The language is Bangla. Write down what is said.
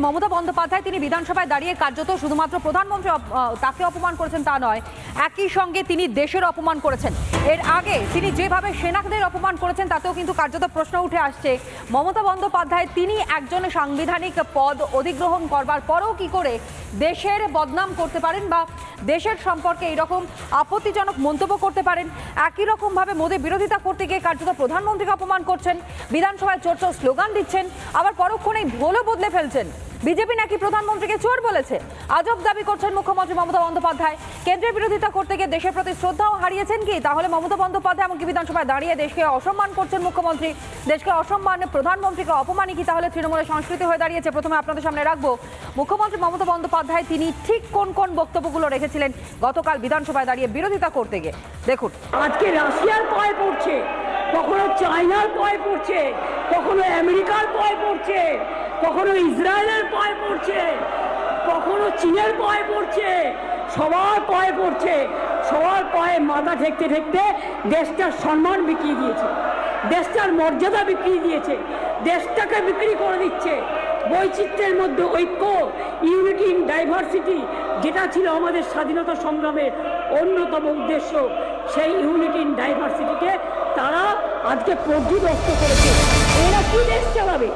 মমতা বন্দ্যোপাধ্যায় তিনি বিধানসভায় দাঁড়িয়ে কার্যত শুধুমাত্র প্রধানমন্ত্রী তাকে অপমান করেছেন তা নয়, একই সঙ্গে তিনি দেশের অপমান করেছেন। এর আগে তিনি যেভাবে সেনাদের অপমান করেছেন, তাতেও কিন্তু কার্যত প্রশ্ন উঠে আসছে। মমতা বন্দ্যোপাধ্যায় তিনি একজন সাংবিধানিক পদ অধিগ্রহণ করবার পরেও কি করে দেশের বদনাম করতে পারেন বা দেশের সম্পর্কে এইরকম আপত্তিজনক মন্তব্য করতে পারেন। একই রকমভাবে মোদী বিরোধিতা করতে গিয়ে কার্যত প্রধানমন্ত্রীকে অপমান করছেন। বিধানসভায় চোর চোর স্লোগান দিচ্ছেন, আবার পরক্ষণেই ভোলও বদলে ফেলছেন। বিজেপি নাকি প্রধানমন্ত্রীকে চোর বলেছে? আজব দাবি করছেন মুখ্যমন্ত্রী মমতা বন্দ্যোপাধ্যায়। কেন্দ্রের বিরোধিতা করতে গিয়ে দেশের প্রতি শ্রদ্ধাও হারিয়েছেন কি? তাহলে মমতা বন্দ্যোপাধ্যায় এমনকি বিধানসভায় দাঁড়িয়ে দেশকে অসম্মান করছেন মুখ্যমন্ত্রী। দেশকে অসম্মান, প্রধানমন্ত্রীকে অপমানই কি তাহলে তৃণমূলের সংস্কৃতি হয়ে দাঁড়িয়েছে? প্রথমে আপনাদের সামনে রাখব। মুখ্যমন্ত্রী মমতা বন্দ্যোপাধ্যায় তিনি ঠিক কোন কোন বক্তব্যগুলো রেখেছিলেন? গতকাল বিধানসভায় দাঁড়িয়ে বিরোধিতা করতে গিয়ে। দেখুন। আজকে রাশিয়ার পায়ে পড়ছে। কখনো চায়নার পায়ে পড়ছে, কখনো আমেরিকার পায়ে পড়ছে, কখনো ইসরায়েলের পায়ে পড়ছে, কখনো চীনের পায়ে পড়ছে, সবার পায়ে পড়ছে, সবার পায়ে মাথা ঠেকতে ঠেকতে দেশটার সম্মান বিক্রি দিয়েছে, দেশটার মর্যাদা বিক্রি দিয়েছে, দেশটাকে বিক্রি করে দিচ্ছে। বৈচিত্র্যের মধ্যে ঐক্য, ইউনিটি ইন ডাইভার্সিটি, যেটা ছিল আমাদের স্বাধীনতা সংগ্রামের অন্যতম উদ্দেশ্য, সেই ইউনিটি ইন ডাইভার্সিটিকে তারা আজকে পর্যুদস্ত করেছে। এরা কি দেশ চালাবে?